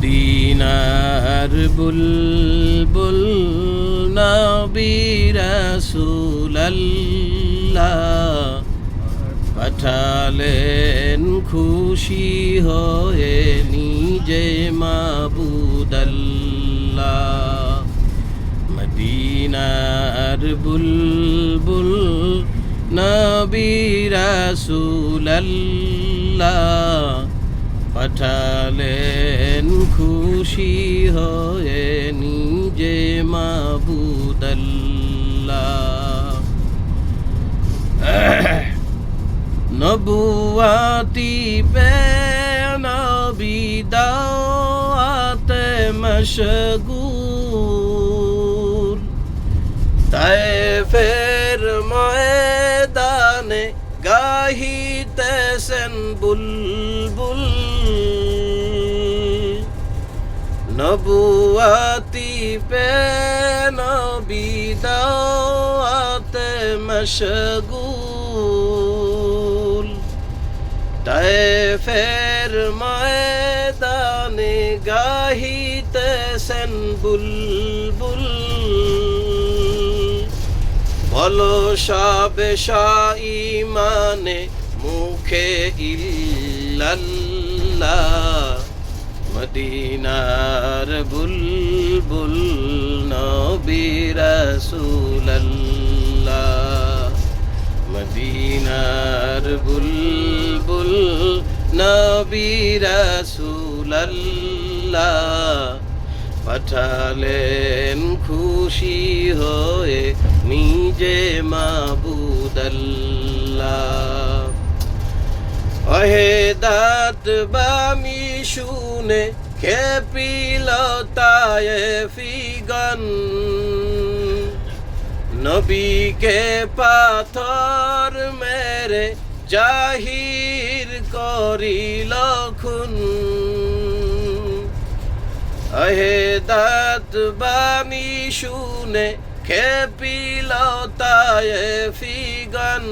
মদিনার বুলবুল নবী রাসূলুল্লাহ। পাঠালেন খুশি হয়ে নিজে মাবুদাল্লাহ। মদিনার বুলবুল নবী রাসূলুল্লাহ। পাঠালেন খুশি হয়ে নিজে মাবুদাল্লাহ নবুয়াতি পে নবিদাতে মশগুল নবুয়াতি পে নবী দাওয়াতে মশগুল। তাই ফের ময়দানে গাহিতেছেন বুলবুল। বলো সবে ইমানে মুখে ইল্লাল্লাহ। মদিনার বুলবুল নবী রাসূলুল্লাহ। মদিনার বুলবুল নবী রাসূলুল্লাহ। পাঠালেন খুশি হয়ে নিজে মাবুদাল্লাহ। অহে দাঁত বামি শুনে খেপিল তায়ে ফিগন। নবীকে পাথর মেরে জাহির করিল খুন। অহে দাঁত বামি শুনে খেপিল তায়ে ফিগন।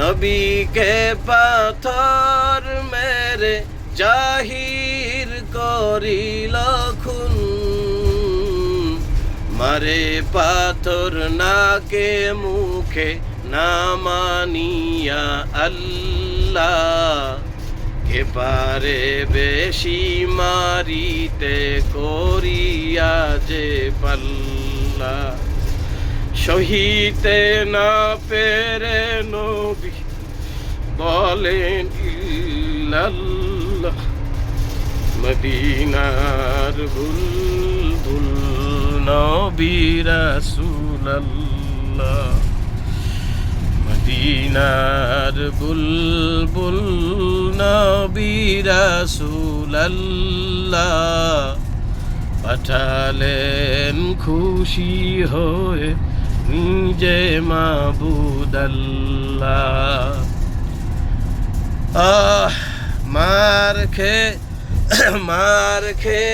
নবীকে পাথর মেরে জাহির করিল খুন। মারে পাথর নাকে মুখে না মানিয়া আল্লাহ। কে পারে বেশি মারিতে করিয়া যে পাল্লা। সহিতে না পেরে নবী বলেন ইল্লাল্লাহ মদিনার বুলবুল নবী রাসূলুল্লাহ মদিনার বুলবুল নবী রাসূলুল্লাহ পাঠালেন খুশি হয়ে নিজে মাবুদাল্লাহ। আহ, মার খে মার খে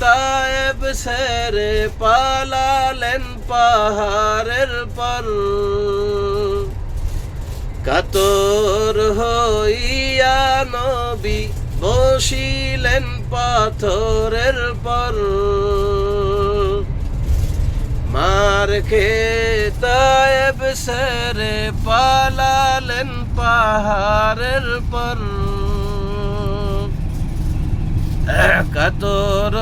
তায়েব সেরে পালালেন পাহাড়ের পর। কাতর হইয়া নবী বসিলেন পাথরের পর। মার খে তায়েব সেরে পালালেন পাহাড়ের পর। কাতর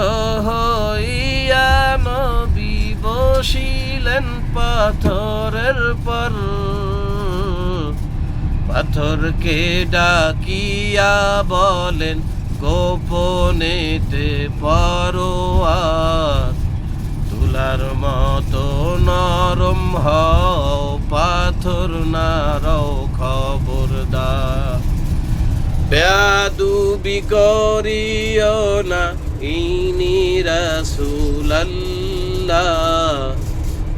হইয়া নবী বসিলেন পাথরের পর। পাথরকে ডাকিয়া বলেন, গোপনেতে পরোয়ার তুলার মতো নরম হও, পাথর নারও খবরদার। বেয়াদুবি করিও না, ইনি রাসূলুল্লাহ।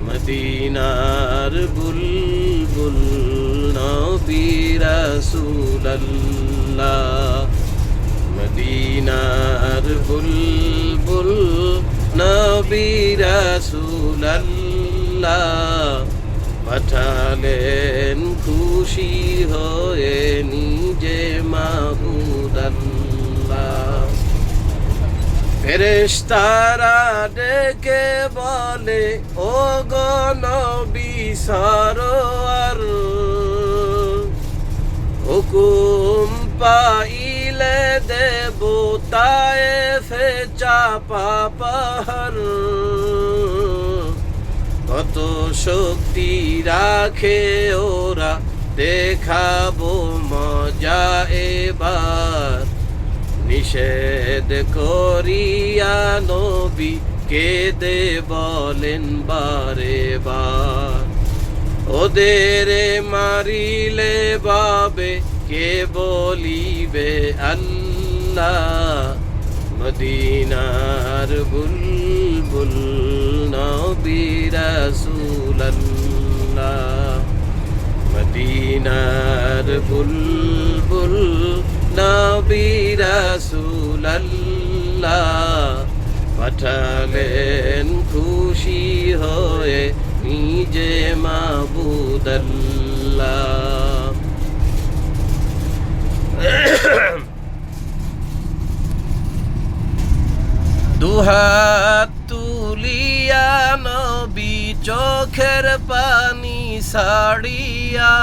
মদিনার বুলবুল নবী রাসূলুল্লাহ। মদিনার বুলবুল পাঠালেন খুশি হয়ে নিজে মাহুদাল্লাহ ডেকে বলে ও গনবি সরোয়ার, হুকুম পাইলে দেব তায়ে ফে চাপা কত শক্তি রাখে ওরা, দেখাবো মজা এবার। নিষেধ করিয়া নবী কে দে বলেন, বারে বার। ওদের মারিলে বাবে কে বলিবে আল্লাহ? মদিনার বুলবুল নবী রাসূলুল্লাহ। মদিনার বুলবুল নবী রাসূলুল্লাহ। পাঠালেন খুশি হয়ে নিজে মাবুদাল্লাহ। দুহাত তুলিয়া নবী চোখের পানি সাড়িয়া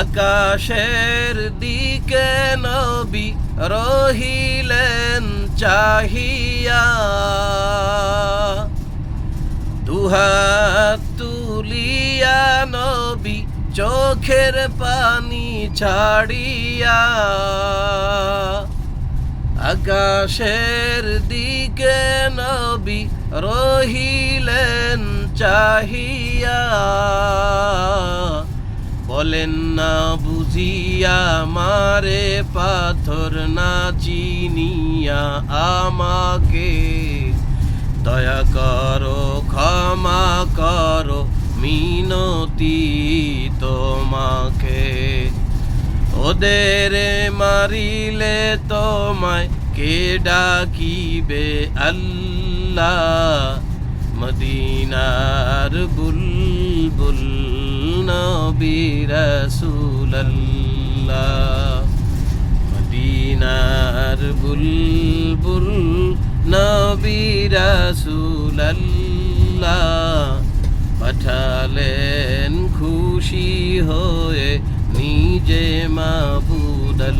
আকাশের দিকে নবী রহিলেন চাহিয়া। দুহাত তুলিয়া নবী চোখের পানি ছাড়িয়া আকাশের দিকে নবী রহিলেন চাহিয়া। বলেন না বুঝিয়া মারে পাথর না চিনিয়া আমাকে। দয়া করো, ক্ষমা করো, মিনতি তোমাকে। ওদের মারিলে তোমায় কে ডাকিবে আল্লাহ? মদিনার বুলবুল নবী রাসূলুল্লাহ। মদিনার বুলবুল নবী রাসূলুল্লাহ। পাঠালেন খুশি হয়ে নিজে মাবুদাল্লাহ